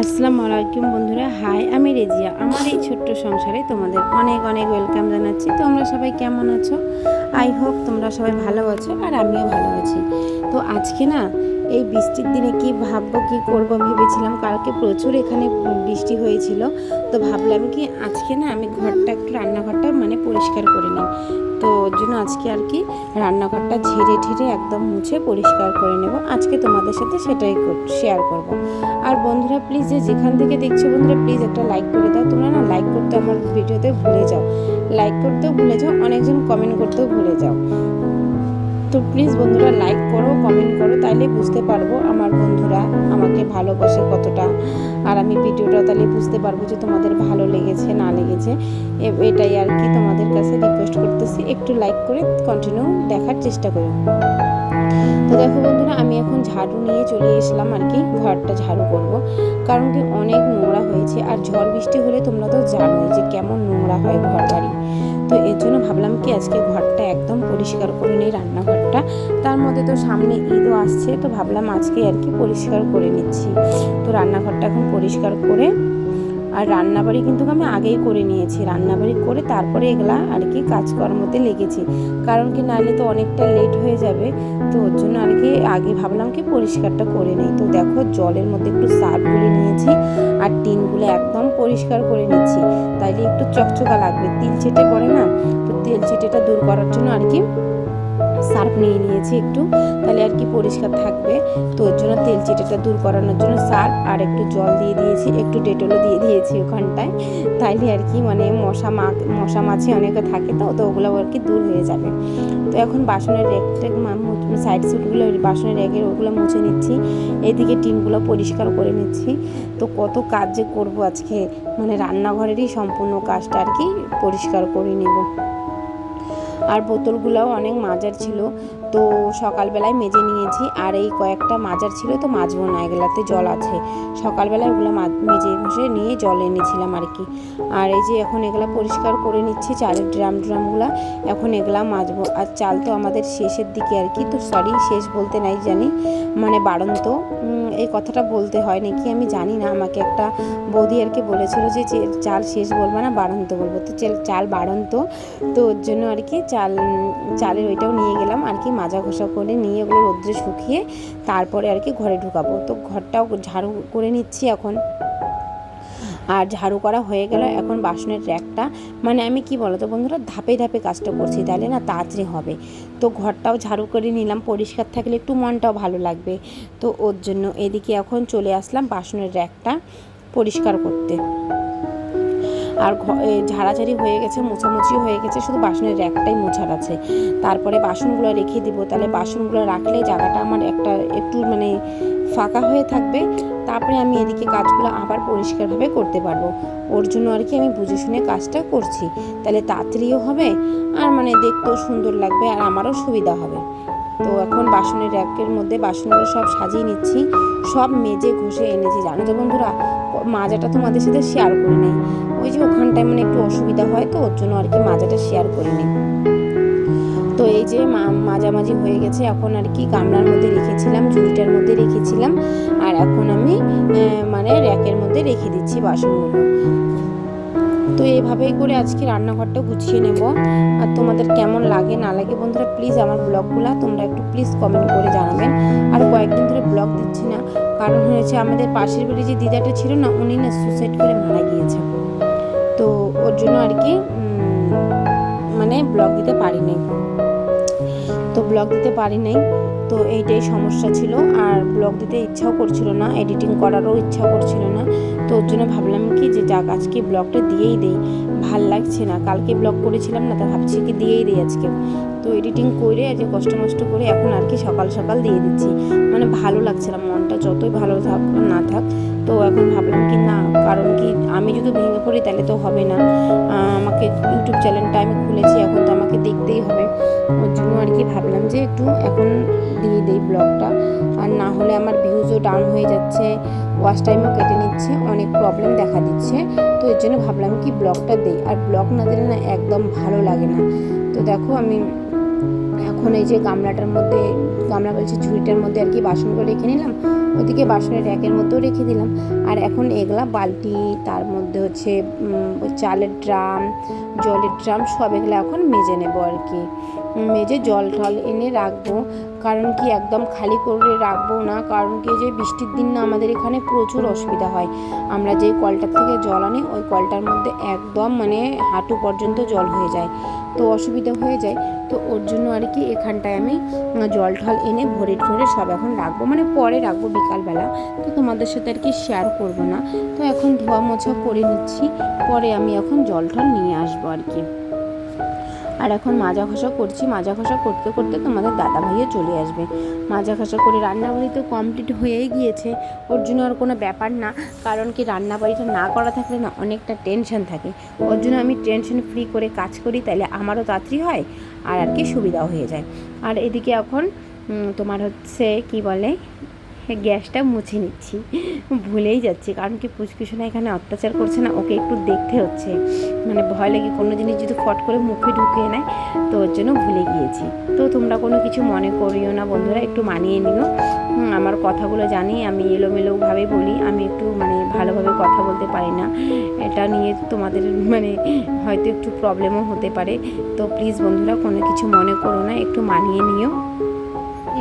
আসসালামু আলাইকুম বন্ধুরা, হাই, আমি রেজিয়া। আমার এই ছোট্ট সংসারে তোমাদের অনেক অনেক ওয়েলকাম জানাচ্ছি। তোমরা সবাই কেমন আছো? আই হোপ তোমরা সবাই ভালো আছো আর আমিও ভালো আছি। তো আজকে না, এই বৃষ্টির দিনে কি ভাববো, কি করব ভেবেছিলাম। কালকে প্রচুর এখানে বৃষ্টি হয়েছিল। তো ভাবলাম কি আজকে না আমি ঘরটা একটু রান্নাঘরটা মানে পরিষ্কার করে নিই। তো ওর জন্য আজকে আর কি রান্নাঘরটা ঝেড়ে ঠেড়ে একদম মুছে পরিষ্কার করে নেব। আজকে তোমাদের সাথে সেটাই শেয়ার করব। আর বন্ধুরা প্লিজ যে যেখান থেকে দেখছ বন্ধুরা প্লিজ একটা লাইক করে দাও। তোমরা না লাইক করতে আমার ভিডিওতে ভুলে যাও। লাইক করতেও ভুলে যাও, অনেকজন কমেন্ট করতেও ভুলে যাও। তো প্লিজ বন্ধুরা লাইক করো কমেন্ট করো, তাইলে বুঝতে পারব আমার বন্ধুরা আমাকে ভালোবাসে কতটা। আর আমি ভিডিওটা তাহলে বুঝতে পারব যে তোমাদের ভালো লেগেছে, না লেগেছে। এটাই আর কি তোমাদের কাছে রিকোয়েস্ট করতেছি। একটু লাইক করে কন্টিনিউ দেখার চেষ্টা করো। তো দেখো বন্ধুরা, আমি এখন ঝাড়ু নিয়ে চলে এসলাম আর কি, ঘরটা ঝাড়ু করব। কারণ কি অনেক নোংরা হয়েছে আর ঝড় বৃষ্টি হলে তোমরা তো জানোই যে কেমন নোংরা হয় ঘর বাড়ি তো এর জন্য ভাবলাম কি আজকে ঘরটা একদম পরিষ্কার করে নিই, রান্নাঘরটা। তার মধ্যে তো সামনে ঈদও আসছে, তো ভাবলাম আজকে আর কি পরিষ্কার করে নিচ্ছি। তো রান্নাঘরটা এখন পরিষ্কার করে আর রান্নাবাড়ি কিন্তু আমি আগেই করে নিয়েছি। রান্নাবাড়ি করে তারপরে এগুলা আর কি কাজকর্মতে লেগেছি। কারণ কি নাহলে তো অনেকটা লেট হয়ে যাবে, তো ওর জন্য আর কি আগে ভাবলাম কি পরিষ্কারটা করে নেই। তো দেখো জলের মধ্যে একটু সার্ফ গুলে নিয়েছি আর টিনগুলো একদম পরিষ্কার করে নিচ্ছি। তাইলে একটু চকচকা লাগবে, তিল ছেটে পড়ে না? তো তেল ছেটেটা দূর করার জন্য আর কি সার্ফ নিয়ে নিয়েছি একটু, তাহলে আর কি পরিষ্কার থাকবে। তো ওর জন্য তেল চিটেটা দূর করানোর জন্য সার্ফ আর একটু জল দিয়ে দিয়েছি, একটু ডেটলও দিয়ে দিয়েছি ওখানটায়। তাইলে আর কি মানে মশা মা, মশা মাছি অনেকে থাকে তো তো ওগুলো আর কি দূর হয়ে যাবে। তো এখন বাসনের র্যাক ট্যাক সাইড সিটগুলো বাসনের র্যাকের ওগুলো মুছে নিচ্ছি এদিকে টিনগুলো পরিষ্কার করে নিচ্ছি। তো কত কাজ যে করব আজকে মানে রান্নাঘরেরই সম্পূর্ণ কাজটা আর কি পরিষ্কার করে নেব। আর বোতলগুলোও অনেক মাজার ছিল। তো সকালবেলায় মেজে নিয়েছি আর এই কয়েকটা মাজার ছিল তো মাজবো না, এগুলাতে জল আছে। সকালবেলায় ওগুলো মেজে ঘষে নিয়ে জল এনেছিলাম আর কি। আর এই যে এখন এগুলা পরিষ্কার করে নিচ্ছি চালের ড্রাম, ড্রামগুলো এখন এগুলা মাজবো। আর চাল তো আমাদের শেষের দিকে আর কি, তো সরি শেষ বলতে নাই জানি মানে বাড়ন্ত। এই কথাটা বলতে হয় নাকি আমি জানি না, আমাকে একটা বৌদি আর কি বলেছিল যে চাল শেষ বলব না বাড়ন্ত বলব। তো চাল বাড়ন্ত, তো ওর জন্য আর কি চাল, চালের ওইটাও নিয়ে গেলাম আর কি মাজা ঘষা করে নিয়ে ওগুলো রোদ্রে শুকিয়ে তারপরে আর কি ঘরে ঢুকাবো। তো ঘরটাও ঝাড়ু করে নিচ্ছি এখন। আর ঝাড়ু করা হয়ে গেল এখন বাসনের র্যাকটা। মানে আমি কি বলো তো বন্ধুরা, ধাপে ধাপে কাজটা করছি, তাহলে না তাড়াতাড়ি হবে। তো ঘরটাও ঝাড়ু করে নিলাম, পরিষ্কার থাকলে একটু মনটাও ভালো লাগবে। তো ওর জন্য এদিকে এখন চলে আসলাম বাসনের র্যাকটা পরিষ্কার করতে। আর ঝাড়াঝাড়ি হয়ে গেছে মোছামুছি হয়ে গেছে, শুধু বাসনের র্যাকটাই মোছার আছে। তারপরে বাসনগুলো রেখে দিব, তাহলে বাসনগুলো রাখলে জায়গাটা আমার একটা একটু মানে ফাঁকা হয়ে থাকবে। তারপরে আমি এদিকে কাজগুলো আবার পরিষ্কারভাবে করতে পারব। ওর জন্য আর কি আমি বুঝে শুনে কাজটা করছি। তাহলে তাড়াতাড়িও হবে, আর মানে দেখতেও সুন্দর লাগবে, আর আমারও সুবিধা হবে। তো এখন বাসনের র্যাকের মধ্যে বাসনগুলো সব সাজিয়ে নিচ্ছি, সব মেজে ঘষে এনেছি। জানো তো বন্ধুরা মাজাটা তোমাদের সাথে শেয়ার করে নেই। ওই যে ওখানটায় মানে একটু অসুবিধা হয় তো, ওর জন্য আর কি মাজাটা শেয়ার করে নিই তো এই যে মাঝামাঝি হয়ে গেছে, এখন আর কি গামলার মধ্যে রেখেছিলাম, ঝুড়িটার মধ্যে রেখেছিলাম, আর এখন আমি মানে র্যাকের মধ্যে রেখে দিচ্ছি বাসনগুলো। তো এইভাবেই করে আজকে রান্নাঘরটা গুছিয়ে নেব। আর তোমাদের কেমন লাগে, না লাগে বন্ধুরা প্লিজ আমার ব্লগগুলো তোমরা একটু প্লিজ কমেন্ট করে জানাবেন। আর কয়েকদিন ধরে ব্লগ দিচ্ছি না, কারণ হয়েছে আমাদের পাশের বাড়ি যে দিদাটা ছিল না, উনি না সুসাইড করে মারা গিয়েছে। জন্য আর কি মানে ব্লগ দিতে পারি নাই তো ব্লগ দিতে পারি নাই তো এইটাই সমস্যা ছিল। আর ব্লগ দিতে ইচ্ছাও করছিল না এডিটিং করারও ইচ্ছা করছিল না। তো ওর জন্য ভাবলাম কি যে যাক, আজকে ব্লগটা দিয়েই দেই। ভালো লাগছে না। কালকে ব্লগ করেছিলাম না, তা ভাবছি কি দিয়েই দিই আজকে। তো এডিটিং করে আজকে কষ্ট মষ্ট করে এখন আর কি সকাল সকাল দিয়ে দিচ্ছি। মানে ভালো লাগছে না, মনটা যতই ভালো থাক না থাক, তো এখন ভাবলাম কি না, কারণ কি আমি যদি ভেঙে পড়ি তাহলে তো হবে না। আমাকে ইউটিউব চ্যানেলটা আমি খুলেছি, এখন তো আমাকে দেখতেই হবে। ওর জন্য আর কি ভাবলাম যে একটু এখন দিয়ে দিই ব্লগটা আর না হলে আমার ভিউজও ডাউন হয়ে যাচ্ছে। ওয়াচ টাইমও কেটে নিচ্ছে, অনেক প্রবলেম দেখা দিচ্ছে। তো এর জন্য ভাবলাম কি ব্লগটা দিই, আর ব্লগ না দিলে না একদম ভালো লাগে না। তো দেখো আমি এখন এই যে গামলাটার মধ্যে, গামলা বলছি ঝুড়িটার মধ্যে আর কি বাসনগুলো রেখে নিলাম, ওদিকে বাসনের র্যাকের মধ্যেও রেখে দিলাম। আর এখন এগুলা বালতি, তার মধ্যে হচ্ছে চালের ড্রাম, জলের ড্রাম সব এগুলো এখন মেজে নেব আর কি। মেজে জল টল এনে রাখব। কারণ কি একদম খালি করে রাখব না? কারণ কি যে বৃষ্টির দিন না আমাদের এখানে প্রচুর অসুবিধা হয়। আমরা যেই কলটার থেকে জল আনি, ওই কলটার মধ্যে একদম মানে হাঁটু পর্যন্ত জল হয়ে যায়। তো অসুবিধা হয়ে যায়। তো ওর জন্য আর কি এখানটায় আমি জল ঠল এনে ভরে ঠরে সব এখন রাখব। মানে পরে রাখব বিকালবেলা। তো তোমাদের সাথে আর কি শেয়ার করব না। তো এখন ধোয়া মোছা করে নিচ্ছি। পরে আমি এখন জল ঠল নিয়ে আসব আর কি। আর এখন মাজা ঘষা করছি, মাজা ঘষা করতে করতে তোমাদের দাদা ভাইও চলে আসবে। মাজা ঘষা করে রান্নাবাড়ি তো কমপ্লিট হয়েই গিয়েছে। ওর জন্য আর কোনো ব্যাপার না, কারণ কি রান্নাবাড়িটা না করা থাকলে না অনেকটা টেনশন থাকে। ওর জন্য আমি টেনশন ফ্রি করে কাজ করি তাহলে আমারও তাড়াতাড়ি হয় আর আর কি সুবিধাও হয়ে যায়। আর এদিকে এখন তোমার হচ্ছে কি বলে গ্যাসটা মুছে নিচ্ছি। ভুলেই যাচ্ছি, কারণ কি পুচকুসোনা এখানে অত্যাচার করছে না, ওকে একটু দেখতে হচ্ছে। মানে ভয় লাগে কোনো জিনিস যদি ফট করে মুখে ঢুকিয়ে নেয়, তো ওর জন্য ভুলে গিয়েছি। তো তোমরা কোনো কিছু মনে করিও না বন্ধুরা, একটু মানিয়ে নিও। আমার কথাগুলো জানি, আমি এলোমেলোভাবে বলি, আমি একটু মানে ভালোভাবে কথা বলতে পারি না। এটা নিয়ে তোমাদের মানে হয়তো একটু প্রবলেমও হতে পারে। তো প্লিজ বন্ধুরা, কোনো কিছু মনে করো না, একটু মানিয়ে নিও।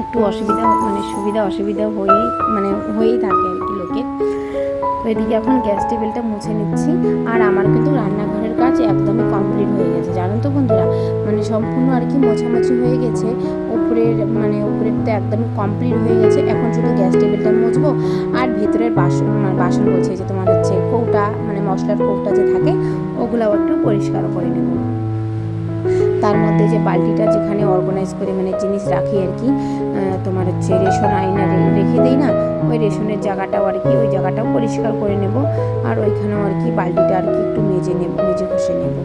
একটু অসুবিধা মানে সুবিধা অসুবিধা হয়েই মানে হয়েই থাকে আর কি লোকের তো এদিকে এখন গ্যাস টেবিলটা মুছে নিচ্ছি। আর আমার কিন্তু রান্নাঘরের কাজ একদমই কমপ্লিট হয়ে গেছে। জানেন তো বন্ধুরা মানে সম্পূর্ণ আর কি মোছামাছি হয়ে গেছে। উপরের মানে উপরের তো একদমই কমপ্লিট হয়ে গেছে। এখন শুধু গ্যাস টেবিলটা মুছবো। আর ভেতরের বাসন মানে বাসন বলছে যে তোমার হচ্ছে কৌটা মানে মশলার কৌটা যে থাকে, ওগুলাও একটু পরিষ্কার করে নেব। তার মধ্যে যে বালতিটা যেখানে অর্গানাইজ করে মানে জিনিস রাখি আর কি তোমার হচ্ছে রেশন আয়না রেখে দিই না, ওই রেশনের জায়গাটাও আর কি, ওই জায়গাটাও পরিষ্কার করে নেব আর ওইখানেও আর কি বালতিটা আর কি একটু মেজে নেব, মেজে ঘষে নেব।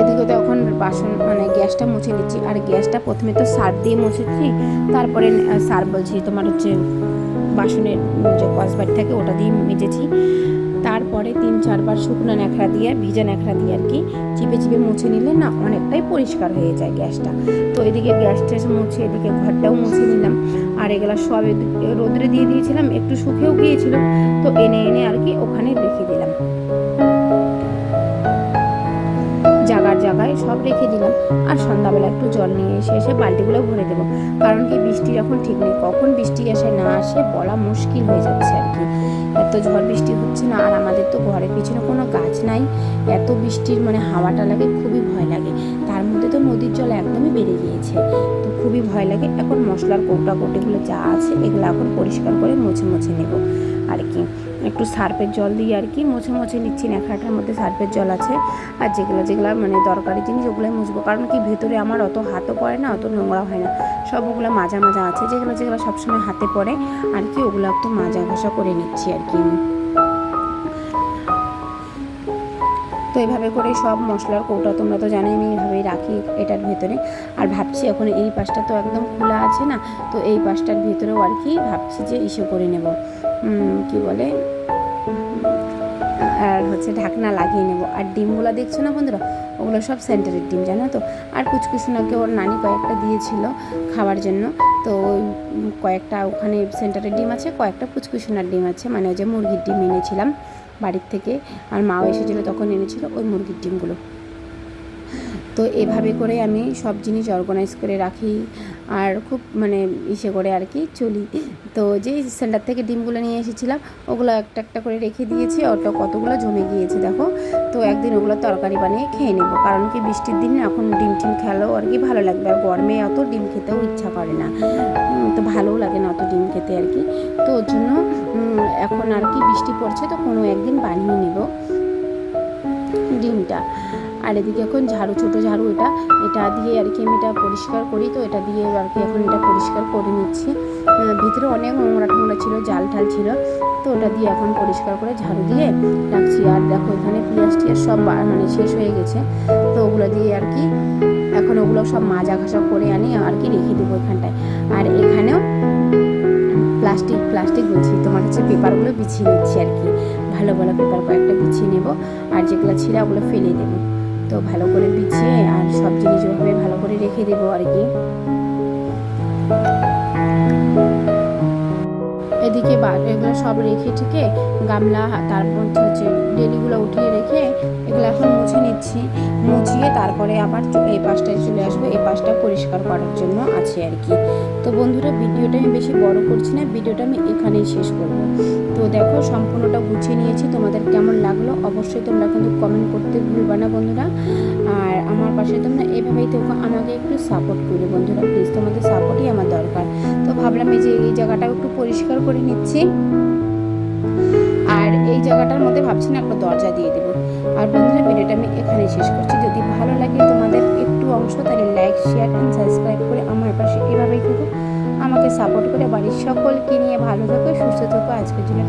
এদিকে তো এখন বাসন মানে গ্যাসটা মুছে নিচ্ছি, আর গ্যাসটা প্রথমে তো সার দিয়ে মুছেছি, তারপরে সার বলছি তোমার হচ্ছে বাসনের যে কসবাট থাকে ওটা দিয়ে মেজেছি। চারবার শুকনো ন্যাকড়া দিয়ে, ভিজে ন্যাকড়া দিয়ে আর কি চিপে চিপে মুছে নিলে না অনেকটাই পরিষ্কার হয়ে যায় গ্যাসটা। তো এদিকে গ্যাস ট্যাস মুছে, এদিকে ঘরটাও মুছে নিলাম। আর এগুলো সব রোদ্রে দিয়ে দিয়েছিলাম, একটু শুকেও গিয়েছিল। তো এনে এনে আর কি ওখানে রেখে দিলাম। জায়গায় সব রেখে দিলাম আর সন্ধ্যাবেলা একটু জল নিয়ে এসে এসে বালতিগুলো ভরে দেবো। কারণ কি বৃষ্টি এখন ঠিক নেই, কখন বৃষ্টি আসে না আসে বলা মুশকিল হয়ে যাচ্ছে আর কি। এত ঝড় বৃষ্টি হচ্ছে না, আর আমাদের তো ঘরের পিছনে কোনো গাছ নাই। এত বৃষ্টির মানে হাওয়াটা লাগে, খুবই ভয় লাগে। তার মধ্যে তো নদীর জল একদমই বেড়ে গিয়েছে। তো খুবই ভয় লাগে, এখন মশলার কৌটা কৌটিগুলো যা আছে এগুলো এখন পরিষ্কার করে মুছে মুছে নেব। আর কি। একটু সার্ফের জল দিয়ে আর কি মুছে মুছে নিচ্ছি, ন্যাকড়াটার মধ্যে সার্ফের জল আছে। আর যেগুলো যেগুলো মানে দরকারি জিনিস ওগুলোই মুছবো। কারণ কি ভেতরে আমার অত হাতও পড়ে না, অত নোংরা হয় না। সব ওগুলো মাজা মাজা আছে, যেগুলো যেগুলো সবসময় হাতে পড়ে। আর কি ওগুলো একটু মাজা ঘষা করে নিচ্ছি আর কি। তো এইভাবে করে সব মশলার কৌটা তোমরা তো জানোই, আমি এইভাবেই রাখি এটার ভেতরে। আর ভাবছি এখন এই পাশটা তো একদম খোলা আছে না, তো এই পাশটার ভেতরেও আর কি ভাবছি যে ইসে করে নেব। কি বলে? আর হচ্ছে ঢাকনা লাগিয়ে নেব। আর ডিমগুলো দেখছ না বন্ধুরা? ওগুলো সব সেন্টারের ডিম, জানো তো? আর কুচকুচুনাকে ওর নানি কয়েকটা দিয়েছিল খাওয়ার জন্য। তো ওই কয়েকটা ওখানে সেন্টারের ডিম আছে, কয়েকটা কুচকুচুনার ডিম আছে। মানে ওই যে মুরগির ডিম এনেছিলাম বাড়ির থেকে। আর মাও এসেছিল তখন এনেছিল ওই মুরগির ডিমগুলো। তো এভাবে করে আমি সব জিনিস অর্গানাইজ করে রাখি। আর খুব মানে ইসে করে আর কি চলি। তো যেই সেন্টার থেকে ডিমগুলো নিয়ে এসেছিলাম, ওগুলো একটা একটা করে রেখে দিয়েছি, ওটা কতগুলো জমে গিয়েছে দেখো। তো একদিন ওগুলো তরকারি বানিয়ে খেয়ে নেব, কারণ কি বৃষ্টির দিন এখন ডিম টিম খেলেও আর কি ভালো লাগবে, আর গরমে অত ডিম খেতেও ইচ্ছা করে না। তো ভালোও লাগে না অত ডিম খেতে আর কি। তো ওর জন্য এখন আর কি বৃষ্টি পড়ছে, তো কোনো একদিন বানিয়ে নেব ডিমটা। আর এদিকে এখন ঝাড়ু, ছোটো ঝাড়ু এটা এটা দিয়ে আর কি আমি এটা পরিষ্কার করি। তো এটা দিয়ে আর কি এখন এটা পরিষ্কার করে নিচ্ছি। ভিতরে অনেক নোংরা টোংরা ছিল, জাল ঠাল ছিল। তো ওটা দিয়ে এখন পরিষ্কার করে ঝাড়ু দিয়ে রাখছি। আর দেখো এখানে পেঁয়াজ টিয়াজ সব মানে শেষ হয়ে গেছে। তো ওগুলো দিয়ে আর কি এখন ওগুলো সব মাজা ঘাসা করে আনি আর কি রেখে দেবো এখানটায়। আর এখানেও প্লাস্টিক প্লাস্টিক বলছি, তোমার হচ্ছে পেপারগুলো বিছিয়ে নিচ্ছি আর কি। ভালো ভালো পেপার কয়েকটা বিছিয়ে নেব। আর যেগুলো ছিঁড়া ওগুলো ফেলে দেবো। তো ভালো করে বিছিয়ে আর সব জিনিস ওভাবে ভালো করে রেখে দেবো আর কি। এদিকে এগুলো সব রেখে ঠিকে গামলা তারপর হচ্ছে ডেলিগুলো উঠিয়ে রেখে এগুলো এখন মুছে নিচ্ছি মুছিয়ে তারপরে আবার এই পাশটায় চলে আসব, এই পাশটা পরিষ্কার করার জন্য আছে আর কি। তো বন্ধুরা, ভিডিওটা আমি বেশি বড় করছি না, ভিডিওটা আমি এখানেই শেষ করব। তো দেখো, সম্পূর্ণটা গুছিয়ে নিয়েছি, তোমাদের কেমন লাগল অবশ্যই তোমরা কিন্তু কমেন্ট করতে ভুলবা না বন্ধুরা। আর আমার পাশে তোমরা এভাবেই তো আমাকে একটু সাপোর্ট করবে বন্ধুরা প্লিজ তোমাদের সাপোর্টই আমার দরকার। তো ভাবলাম এই যে এই জায়গাটা একটু পরিষ্কার করে নিচ্ছি। আর এই জায়গাটার মধ্যে ভাবছি না একটা দরজা দিয়ে দেবো। আর বন্ধুরা, ভিডিওটা আমি এখানে শেষ করছি। যদি ভালো লাগে তোমাদের একটু অংশ, তাহলে লাইক শেয়ার অ্যান্ড সাবস্ক্রাইব করে আমার পাশে এভাবেই থেকো। আমাকে সাপোর্ট করে বাড়ির সকলকে নিয়ে ভালো থাকো, সুস্থ থাকো। আজকের জন্য